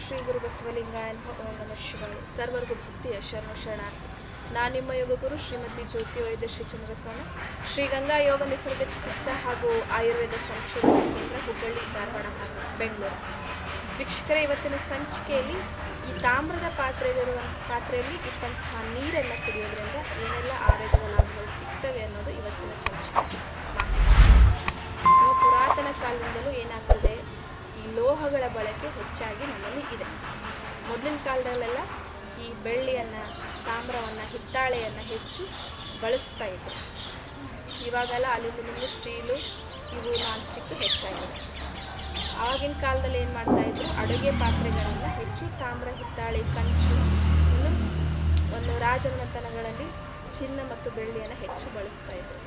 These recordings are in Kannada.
ಶ್ರೀ ಗುರು ಬಸವಲಿಂಗಾಯ ನಮಃ ಓಂ ನಮ ಶಿವಾಯ. ಸರ್ವರ್ಗೂ ಭಕ್ತಿಯ ಶರಣ ಶರಣಾರ್ಥಿ. ನಾನು ನಿಮ್ಮ ಯೋಗ ಗುರು ಶ್ರೀಮತಿ ಜ್ಯೋತಿ ವೈದ್ಯ ಶ್ರೀ ಚಂದ್ರಸ್ವಾಮಿ ಶ್ರೀ ಗಂಗಾ ಯೋಗ ನಿಸರ್ಗ ಚಿಕಿತ್ಸಾ ಹಾಗೂ ಆಯುರ್ವೇದ ಸಂಶೋಧನಾ ಕೇಂದ್ರ ಹುಬ್ಬಳ್ಳಿ, ಧಾರವಾಡ, ಬೆಂಗಳೂರು. ವೀಕ್ಷಕರೇ, ಇವತ್ತಿನ ಸಂಚಿಕೆಯಲ್ಲಿ ಈ ತಾಮ್ರದ ಪಾತ್ರೆಯಲ್ಲಿರುವ, ಪಾತ್ರೆಯಲ್ಲಿ ಇಟ್ಟಂತಹ ನೀರನ್ನು ಕುಡಿಯೋದ್ರಿಂದ ಏನೆಲ್ಲ ಆರೋಗ್ಯದ ಲಾಭಗಳು ಸಿಗ್ತವೆ ಅನ್ನೋದು ಇವತ್ತಿನ ಸಂಚಿಕೆ. ಲೋಹಗಳ ಬಳಕೆ ಹೆಚ್ಚಾಗಿ ನಮ್ಮಲ್ಲಿ ಇದೆ. ಮೊದಲಿನ ಕಾಲದಲ್ಲೆಲ್ಲ ಈ ಬೆಳ್ಳಿಯನ್ನು, ತಾಮ್ರವನ್ನು, ಹಿತ್ತಾಳೆಯನ್ನು ಹೆಚ್ಚು ಬಳಸ್ತಾ ಇದ್ದರು ಇವಾಗೆಲ್ಲ ಅಲ್ಯೂಮಿನಿಯಂ, ಸ್ಟೀಲು ಇವು ನಾನ್ ಸ್ಟಿಕ್ ಹೆಚ್ಚಾಗಿದೆ. ಆವಾಗಿನ ಕಾಲದಲ್ಲಿ ಏನು ಮಾಡ್ತಾಯಿದ್ರು ಅಡುಗೆ ಪಾತ್ರೆಗಳನ್ನು ಹೆಚ್ಚು ತಾಮ್ರ, ಹಿತ್ತಾಳೆ, ಕಂಚು, ಇನ್ನು ಒಂದು ರಾಜಮನೆತನಗಳಲ್ಲಿ ಚಿನ್ನ ಮತ್ತು ಬೆಳ್ಳಿಯನ್ನು ಹೆಚ್ಚು ಬಳಸ್ತಾ ಇದ್ರು.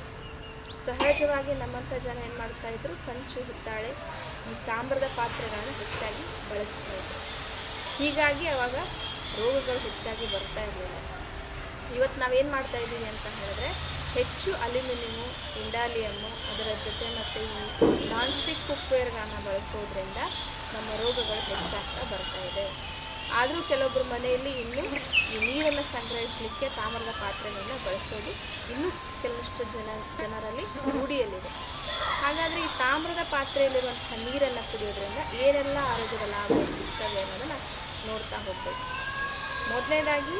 ಸಹಜವಾಗಿ ನಮ್ಮಂಥ ಜನ ಏನು ಮಾಡ್ತಾ ಇದ್ರು? ಕಂಚು, ಹಿತ್ತಾಳೆ ತಾಮ್ರದ ಪಾತ್ರೆಗಳನ್ನು ಹೆಚ್ಚಾಗಿ ಬಳಸ್ತಾ ಇದ್ದರು ಹೀಗಾಗಿ ಅವಾಗ ರೋಗಗಳು ಹೆಚ್ಚಾಗಿ ಬರ್ತಾ ಇರಲಿಲ್ಲ. ಇವತ್ತು ನಾವೇನು ಮಾಡ್ತಾ ಇದ್ದೀವಿ ಅಂತ ಹೇಳಿದ್ರೆ, ಹೆಚ್ಚು ಅಲ್ಯೂಮಿನಿಯಮು ಇಂಡಾಲಿಯಮ್ಮು ಅದರ ಜೊತೆ ಮತ್ತು ಈ ನಾನ್ ಸ್ಟಿಕ್ ಕುಕ್ವೇರ್ಗಳನ್ನು ಬಳಸೋದ್ರಿಂದ ನಮ್ಮ ರೋಗಗಳು ಹೆಚ್ಚಾಗ್ತಾ ಬರ್ತಾ ಇದೆ. ಆದರೂ ಕೆಲವೊಬ್ಬರ ಮನೆಯಲ್ಲಿ ಇನ್ನೂ ಈ ನೀರನ್ನು ಸಂಗ್ರಹಿಸಲಿಕ್ಕೆ ತಾಮ್ರದ ಪಾತ್ರೆಗಳನ್ನ ಬಳಸೋದು ಇನ್ನೂ ಕೆಲವಷ್ಟು ಜನ ಜನರಲ್ಲಿ ರೂಢಿಯಲ್ಲಿದೆ. ಹಾಗಾದರೆ ಈ ತಾಮ್ರದ ಪಾತ್ರೆಯಲ್ಲಿರುವಂತಹ ನೀರನ್ನು ಕುಡಿಯೋದ್ರಿಂದ ಏನೆಲ್ಲ ಆರೋಗ್ಯದ ಲಾಭಗಳು ಸಿಗ್ತವೆ ಅನ್ನೋದನ್ನು ನೋಡ್ತಾ ಹೋಗ್ಬೇಕು. ಮೊದಲನೇದಾಗಿ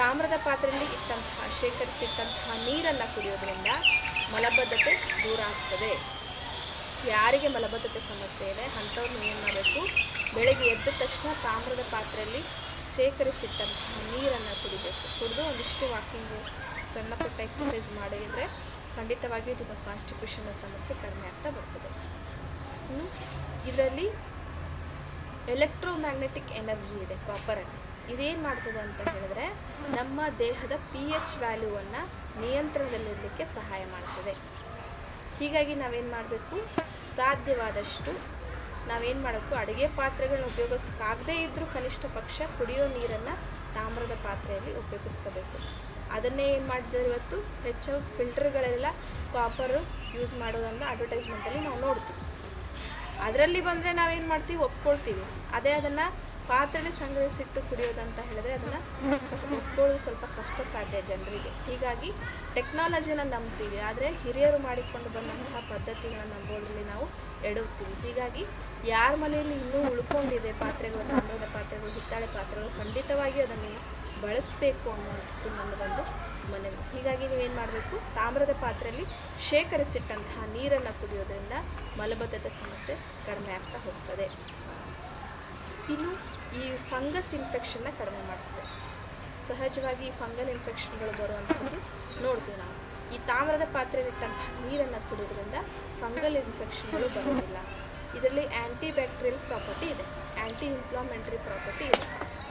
ತಾಮ್ರದ ಪಾತ್ರೆಯಲ್ಲಿ ಇಟ್ಟಂತಹ, ಶೇಖರಿಸಿಟ್ಟಂತಹ ನೀರನ್ನು ಕುಡಿಯೋದ್ರಿಂದ ಮಲಬದ್ಧತೆ ದೂರ ಆಗ್ತದೆ. ಯಾರಿಗೆ ಮಲಬದ್ಧತೆ ಸಮಸ್ಯೆ ಇದೆ, ಅಂಥವ್ರನ್ನ ಏನು ಮಾಡಬೇಕು? ಬೆಳಗ್ಗೆ ಎದ್ದ ತಕ್ಷಣ ತಾಮ್ರದ ಪಾತ್ರೆಯಲ್ಲಿ ಶೇಖರಿಸಿಟ್ಟಂತಹ ನೀರನ್ನು ಕುಡಿಬೇಕು. ಕುಡಿದು ಒಂದಿಷ್ಟು ವಾಕಿಂಗು ಸಣ್ಣ ಪುಟ್ಟ ಎಕ್ಸಸೈಸ್ ಮಾಡಿದರೆ ಖಂಡಿತವಾಗಿಯೂ ನಿಮ್ಮ ಕಾನ್ಸ್ಟಿಪೇಷನ್ನ ಸಮಸ್ಯೆ ಕಡಿಮೆ ಆಗ್ತಾ ಬರ್ತದೆ. ಇನ್ನು ಇದರಲ್ಲಿ ಎಲೆಕ್ಟ್ರೋಮ್ಯಾಗ್ನೆಟಿಕ್ ಎನರ್ಜಿ ಇದೆ ಕಾಪರಲ್ಲಿ ಇದೇನು ಮಾಡ್ತದೆ ಅಂತ ಹೇಳಿದ್ರೆ ನಮ್ಮ ದೇಹದ ಪಿ ಎಚ್ ವ್ಯಾಲ್ಯೂವನ್ನು ನಿಯಂತ್ರಣದಲ್ಲಿರಲಿಕ್ಕೆ ಸಹಾಯ ಮಾಡ್ತದೆ. ಹೀಗಾಗಿ ನಾವೇನು ಮಾಡಬೇಕು? ಸಾಧ್ಯವಾದಷ್ಟು ನಾವೇನು ಮಾಡಬೇಕು ಅಡುಗೆ ಪಾತ್ರೆಗಳನ್ನ ಉಪಯೋಗಿಸೋಕ್ಕಾಗದೇ ಇದ್ದರೂ ಕನಿಷ್ಠ ಪಕ್ಷ ಕುಡಿಯೋ ನೀರನ್ನು ತಾಮ್ರದ ಪಾತ್ರೆಯಲ್ಲಿ ಉಪಯೋಗಿಸ್ಕೋಬೇಕು. ಅದನ್ನೇ ಏನು ಮಾಡಿದ್ದಾರೆ ಇವತ್ತು? ಹೆಚ್ಚು ಫಿಲ್ಟರ್ಗಳೆಲ್ಲ ಕಾಪರು ಯೂಸ್ ಮಾಡೋದನ್ನು ಅಡ್ವರ್ಟೈಸ್ಮೆಂಟಲ್ಲಿ ನಾವು ನೋಡ್ತೀವಿ. ಅದರಲ್ಲಿ ಬಂದರೆ ನಾವೇನು ಮಾಡ್ತೀವಿ? ಒಪ್ಕೊಳ್ತೀವಿ. ಅದೇ ಅದನ್ನು ಪಾತ್ರೆಯಲ್ಲಿ ಸಂಗ್ರಹಿಸಿಟ್ಟು ಕುಡಿಯೋದಂತ ಹೇಳಿದ್ರೆ ಅದನ್ನು ಒಪ್ಕೊಳ್ಳೋದು ಸ್ವಲ್ಪ ಕಷ್ಟ ಸಾಧ್ಯ ಜನರಿಗೆ. ಹೀಗಾಗಿ ಟೆಕ್ನಾಲಜಿನ ನಂಬ್ತೀವಿ, ಆದರೆ ಹಿರಿಯರು ಮಾಡಿಕೊಂಡು ಬಂದಂತಹ ಪದ್ಧತಿಗಳನ್ನು ನಂಬೋದ್ರಲ್ಲಿ ನಾವು ಎಡುತ್ತೀವಿ ಹೀಗಾಗಿ ಯಾರ ಮನೆಯಲ್ಲಿ ಇನ್ನೂ ಉಳ್ಕೊಂಡಿದೆ ಪಾತ್ರೆಗಳು, ತಾಮ್ರದ ಪಾತ್ರೆಗಳು, ಹಿತ್ತಾಳೆ ಪಾತ್ರೆಗಳು ಖಂಡಿತವಾಗಿ ಅದನ್ನು ಬಳಸಬೇಕು ಅನ್ನುವಂಥದ್ದು ಒಂದು ಮನೆ ಹೀಗಾಗಿ ನೀವೇನು ಮಾಡಬೇಕು? ತಾಮ್ರದ ಪಾತ್ರೆಯಲ್ಲಿ ಶೇಖರಿಸಿಟ್ಟಂತಹ ನೀರನ್ನು ಕುಡಿಯೋದ್ರಿಂದ ಮಲಬದ್ಧತೆ ಸಮಸ್ಯೆ ಕಡಿಮೆ ಆಗ್ತಾ ಹೋಗ್ತದೆ. ಇನ್ನು ಈ ಫಂಗಸ್ ಇನ್ಫೆಕ್ಷನ್ನ ಕಡಿಮೆ ಮಾಡ್ತದೆ. ಸಹಜವಾಗಿ ಈ ಫಂಗಲ್ ಇನ್ಫೆಕ್ಷನ್ಗಳು ಬರುವಂಥದ್ದು ನೋಡ್ತೀವಿ ನಾವು. ಈ ತಾಮ್ರದ ಪಾತ್ರೆಲಿಟ್ಟಂತಹ ನೀರನ್ನು ಕುಡಿಯೋದ್ರಿಂದ ಫಂಗಲ್ ಇನ್ಫೆಕ್ಷನ್ಗಳು ಬರೋದಿಲ್ಲ ಇದರಲ್ಲಿ ಆ್ಯಂಟಿ ಬ್ಯಾಕ್ಟೀರಿಯಲ್ ಪ್ರಾಪರ್ಟಿ ಇದೆ. ಆ್ಯಂಟಿ ಇನ್ಫ್ಲಾಮೆಂಟ್ರಿ ಪ್ರಾಪರ್ಟಿ ಇದೆ.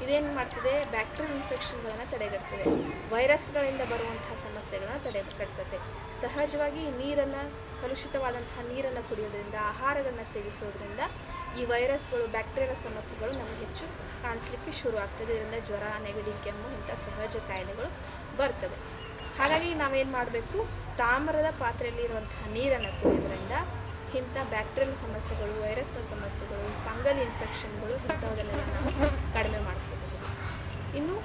ಇದೇನು ಮಾಡ್ತದೆ? ಬ್ಯಾಕ್ಟೀರಿಯಲ್ ಇನ್ಫೆಕ್ಷನ್ಗಳನ್ನು ತಡೆಗಟ್ತದೆ. ವೈರಸ್ಗಳಿಂದ ಬರುವಂತಹ ಸಮಸ್ಯೆಗಳನ್ನು ತಡೆಗಟ್ತದೆ. ಸಹಜವಾಗಿ ನೀರನ್ನು, ಕಲುಷಿತವಾದಂತಹ ನೀರನ್ನು ಕುಡಿಯೋದ್ರಿಂದ, ಆಹಾರಗಳನ್ನು ಸೇವಿಸೋದ್ರಿಂದ ಈ ವೈರಸ್ಗಳು ಬ್ಯಾಕ್ಟೀರಿಯಲ್ ಸಮಸ್ಯೆಗಳು ನಮಗೆ ಹೆಚ್ಚು ಕಾಣಿಸ್ಲಿಕ್ಕೆ ಶುರು ಆಗ್ತದೆ ಇದರಿಂದ ಜ್ವರ, ನೆಗಡಿ, ಕೆಮ್ಮು ಇಂಥ ಸಹಜ ಕಾಯಿಲೆಗಳು ಬರ್ತವೆ. ಹಾಗಾಗಿ ನಾವೇನು ಮಾಡಬೇಕು? ತಾಮ್ರದ ಪಾತ್ರೆಯಲ್ಲಿ ಇರುವಂತಹ ನೀರನ್ನು ಕುಡಿಯೋದ್ರಿಂದ ಇಂಥ ಬ್ಯಾಕ್ಟೀರಿಯಲ್ ಸಮಸ್ಯೆಗಳು, ವೈರಸ್ನ ಸಮಸ್ಯೆಗಳು, ಫಂಗಲ್ ಇನ್ಫೆಕ್ಷನ್ಗಳು ಇಂಥವನ್ನೆಲ್ಲ ಕಡಿಮೆ ಮಾಡ್ಕೋಬಹುದು ಇನ್ನು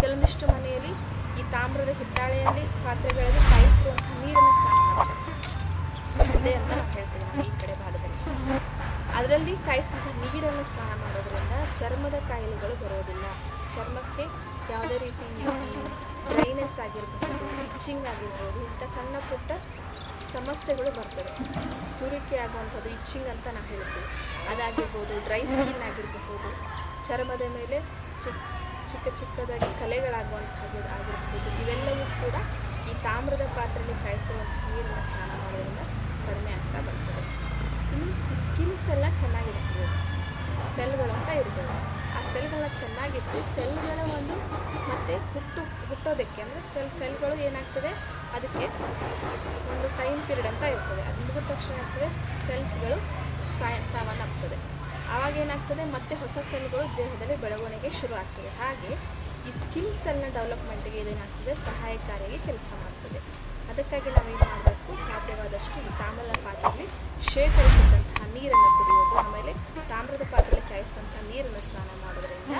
ಕೆಲವೊಂದಿಷ್ಟು ಮನೆಯಲ್ಲಿ ಈ ತಾಮ್ರದ ಹಿತ್ತಾಳೆಯಲ್ಲಿ ಪಾತ್ರೆಗಳಲ್ಲಿ ಕಾಯಿಸಿರುವಂತಹ ನೀರನ್ನು ಸ್ನಾನ ಮಾಡ್ತಾರೆ. ಅಂತ ಹೇಳ್ತೀವಿ ನಾವು ಈ ಕಡೆ ಭಾಗದಲ್ಲಿ. ಅದರಲ್ಲಿ ಕಾಯಿಸಿದ ನೀರನ್ನು ಸ್ನಾನ ಮಾಡೋದ್ರಿಂದ ಚರ್ಮದ ಕಾಯಿಲೆಗಳು ಬರೋದಿಲ್ಲ ಚರ್ಮಕ್ಕೆ ಯಾವುದೇ ರೀತಿ ಡ್ರೈನೆಸ್ ಆಗಿರ್ಬೋದು, ಇಚ್ಚಿಂಗ್ ಆಗಿರ್ಬೋದು, ಇಂಥ ಸಣ್ಣ ಪುಟ್ಟ ಸಮಸ್ಯೆಗಳು ಬರ್ತವೆ ತುರಿಕೆ ಆಗುವಂಥದ್ದು ಇಚ್ಚಿಂಗ್ ಅಂತ ನಾವು ಹೇಳ್ತೀವಿ ಅದಾಗಿರ್ಬೋದು, ಡ್ರೈ ಸ್ಕಿನ್ ಆಗಿರಬಹುದು, ಚರ್ಮದ ಮೇಲೆ ಚಿಕ್ಕ ಚಿಕ್ಕ ಚಿಕ್ಕದಾಗಿ ಕಲೆಗಳಾಗುವಂಥದ್ದು ಆಗಿರ್ಬೋದು ಇವೆಲ್ಲವೂ ಕೂಡ ಈ ತಾಮ್ರದ ಪಾತ್ರೆಯಲ್ಲಿ ಕಾಯಿಸುವಂಥ ನೀರನ್ನು ಸ್ನಾನ ಮಾಡೋದ್ರಿಂದ ಕಡಿಮೆ ಆಗ್ತಾ ಬರ್ತದೆ ಇನ್ನು ಸ್ಕಿನ್ಸ್ ಎಲ್ಲ ಚೆನ್ನಾಗಿರ್ತದೆ ಸೆಲ್ಗಳು ಅಂತ ಇರ್ತವೆ ಆ ಸೆಲ್ಗಳ ಚೆನ್ನಾಗಿಟ್ಟು ಸೆಲ್ಗಳ ಒಂದು ಮತ್ತೆ ಹುಟ್ಟು, ಹುಟ್ಟೋದಕ್ಕೆ ಅಂದರೆ ಸೆಲ್ ಸೆಲ್ಗಳು ಏನಾಗ್ತದೆ? ಅದಕ್ಕೆ ಒಂದು ಟೈಮ್ ಪೀರಿಯಡ್ ಅಂತ ಇರ್ತದೆ. ಅದು ಮುಗಿದ ತಕ್ಷಣ ಏನಾಗ್ತದೆ ಸೆಲ್ಸ್ಗಳು ಸಾಯ, ಸಾವನ್ನಪ್ತದೆ. ಆವಾಗ ಏನಾಗ್ತದೆ? ಮತ್ತೆ ಹೊಸ ಸೆಲ್ಗಳು ದೇಹದಲ್ಲಿ ಬೆಳವಣಿಗೆ ಶುರು ಆಗ್ತದೆ. ಹಾಗೆ ಈ ಸ್ಕಿನ್ ಸೆಲ್ನ ಡೆವಲಪ್ಮೆಂಟ್ಗೆ ಇದೇನಾಗ್ತದೆ? ಸಹಾಯಕಾರಿಯಾಗಿ ಕೆಲಸ ಮಾಡ್ತದೆ. ಅದಕ್ಕಾಗಿ ನಾವೇನು ಮಾಡಬೇಕು ಸಾಧ್ಯವಾದಷ್ಟು ಈ ತಾಮ್ರದ ಪಾತ್ರೆಯಲ್ಲಿ ಶೇಖರಿಸಿದಂತಹ ನೀರನ್ನು ಕುಡಿಯೋದು. ಆಮೇಲೆ ತಾಮ್ರದ ಪಾತ್ರೆಯಲ್ಲಿ ಕಾಯಿಸಿದಂಥ ನೀರನ್ನು ಸ್ನಾನ ಮಾಡೋದ್ರಿಂದ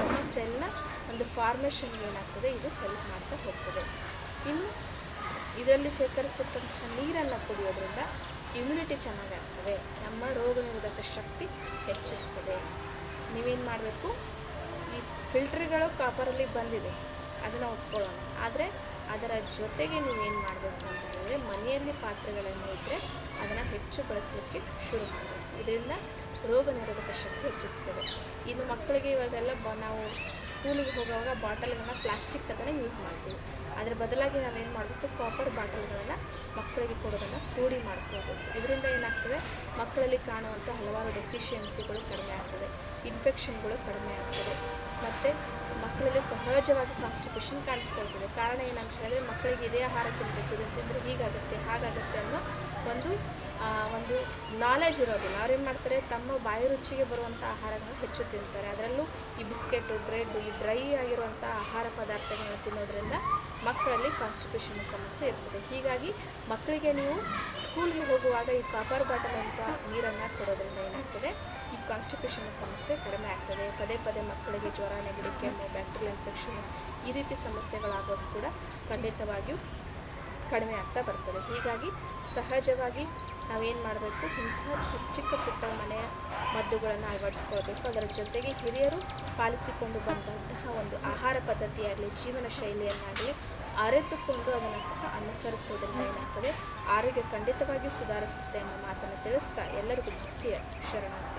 ನಮ್ಮ ಸೆಲ್ನ ಒಂದು ಫಾರ್ಮೇಷನ್ ಏನಾಗ್ತದೆ? ಇದು ಹೆಲ್ಪ್ ಮಾಡ್ತಾ ಹೋಗ್ತದೆ. ಇನ್ನು ಇದರಲ್ಲಿ ಶೇಖರಿಸಿದಂತಹ ನೀರನ್ನು ಕುಡಿಯೋದ್ರಿಂದ ಇಮ್ಯುನಿಟಿ ಚೆನ್ನಾಗಾಗ್ತದೆ. ನಮ್ಮ ರೋಗ ನಿರೋಧಕ ಶಕ್ತಿ ಹೆಚ್ಚಿಸ್ತದೆ. ನೀವೇನು ಮಾಡಬೇಕು ಈ ಫಿಲ್ಟರ್ಗಳು ಕಾಪರಲ್ಲಿ ಬಂದಿದೆ. ಅದನ್ನು ಒಪ್ಕೊಳ್ಳೋಣ. ಆದರೆ ಅದರ ಜೊತೆಗೆ ನೀವೇನು ಮಾಡಬೇಕು ಅಂತ ಹೇಳಿದ್ರೆ ಮನೆಯಲ್ಲಿ ಪಾತ್ರೆಗಳನ್ನು ಇದ್ದರೆ ಅದನ್ನು ಹೆಚ್ಚು ಬಳಸಲಿಕ್ಕೆ ಶುರು ಮಾಡಬೇಕು. ಇದರಿಂದ ರೋಗ ನಿರೋಧಕ ಶಕ್ತಿ ಹೆಚ್ಚಿಸ್ತದೆ. ಇನ್ನು ಮಕ್ಕಳಿಗೆ ಇವಾಗೆಲ್ಲ ಬ, ನಾವು ಸ್ಕೂಲಿಗೆ ಹೋಗುವಾಗ ಬಾಟಲ್ಗಳನ್ನ ಪ್ಲಾಸ್ಟಿಕ್ ಅದನ್ನು ಯೂಸ್ ಮಾಡ್ತೀವಿ. ಅದರ ಬದಲಾಗಿ ನಾವೇನು ಮಾಡಬೇಕು? ಕಾಪರ್ ಬಾಟಲ್ಗಳನ್ನು ಮಕ್ಕಳಿಗೆ ಕೊಡೋದನ್ನು ಕೂಡಿ ಮಾಡ್ಕೋಬೇಕು. ಇದರಿಂದ ಏನಾಗ್ತದೆ? ಮಕ್ಕಳಲ್ಲಿ ಕಾಣುವಂಥ ಹಲವಾರು ಡೆಫಿಷಿಯನ್ಸಿಗಳು ಕಡಿಮೆ ಆಗ್ತದೆ. ಇನ್ಫೆಕ್ಷನ್ಗಳು ಕಡಿಮೆ ಆಗ್ತದೆ. ಮತ್ತು ಮಕ್ಕಳಲ್ಲಿ ಸಹಜವಾಗಿ ಕಾನ್ಸ್ಟಿಪೇಷನ್ ಕಾಣಿಸ್ಕೊಳ್ತದೆ. ಕಾರಣ ಏನಂತ ಹೇಳಿದ್ರೆ ಮಕ್ಕಳಿಗೆ ಇದೇ ಆಹಾರ ತಿನ್ನಬೇಕು ಇದು ತಿಂದರೆ ಹೀಗಾಗುತ್ತೆ, ಹಾಗಾಗುತ್ತೆ ಅನ್ನೋ ಒಂದು ಒಂದು ನಾಲೆಜ್ ಇರೋದಿಲ್ಲ. ಅವ್ರೇನು ಮಾಡ್ತಾರೆ? ತಮ್ಮ ಬಾಯಿ ರುಚಿಗೆ ಬರುವಂಥ ಆಹಾರಗಳನ್ನ ಹೆಚ್ಚು ತಿಂತಾರೆ. ಅದರಲ್ಲೂ ಈ ಬಿಸ್ಕೆಟು, ಬ್ರೆಡ್ ಈ ಡ್ರೈ ಆಗಿರುವಂಥ ಆಹಾರ ಪದಾರ್ಥಗಳನ್ನು ತಿನ್ನೋದ್ರಿಂದ ಮಕ್ಕಳಲ್ಲಿ ಕಾನ್ಸ್ಟಿಪೇಷನ್ ಸಮಸ್ಯೆ ಇರ್ತದೆ. ಹೀಗಾಗಿ ಮಕ್ಕಳಿಗೆ ನೀವು ಸ್ಕೂಲ್ಗೆ ಹೋಗುವಾಗ ಈ ಕಾಪರ್ ಬಾಟಲ್ ಅಂತ ನೀರನ್ನು ಕೊಡೋದ್ರಿಂದ ಏನಾಗ್ತದೆ? ಈ ಕಾನ್ಸ್ಟಿಪೇಷನ್ ಸಮಸ್ಯೆ ಕಡಿಮೆ ಆಗ್ತದೆ. ಪದೇ ಪದೇ ಮಕ್ಕಳಿಗೆ ಜ್ವರ, ನೆಗಡಿ, ಕೆಮ್ಮು ಬ್ಯಾಕ್ಟೀರಿಯಲ್ ಇನ್ಫೆಕ್ಷನ್ ಈ ರೀತಿ ಸಮಸ್ಯೆಗಳಾಗೋದು ಕೂಡ ಖಂಡಿತವಾಗಿಯೂ ಕಡಿಮೆ ಆಗ್ತಾ ಬರ್ತದೆ. ಹೀಗಾಗಿ ಸಹಜವಾಗಿ ನಾವೇನು ಮಾಡಬೇಕು? ಇಂಥ ಚಿಕ್ಕ ಚಿಕ್ಕ ಪುಟ್ಟ ಮನೆಯ ಮದ್ದುಗಳನ್ನು ಅಳವಡಿಸ್ಕೊಳ್ಬೇಕು. ಅದರ ಜೊತೆಗೆ ಹಿರಿಯರು ಪಾಲಿಸಿಕೊಂಡು ಬಂದಂತಹ ಒಂದು ಆಹಾರ ಪದ್ಧತಿಯಾಗಲಿ ಜೀವನ ಶೈಲಿಯನ್ನಾಗಲಿ ಅರೆತುಕೊಂಡು ಅದನ್ನು ಅನುಸರಿಸೋದ್ರಿಂದ ಏನಾಗ್ತದೆ? ಆರೋಗ್ಯ ಖಂಡಿತವಾಗಿ ಸುಧಾರಿಸುತ್ತೆ ಅನ್ನೋ ಮಾತನ್ನು ತಿಳಿಸ್ತಾ ಎಲ್ಲರಿಗೂ ಭಕ್ತಿಯ ಶರಣಾರ್ಥಿ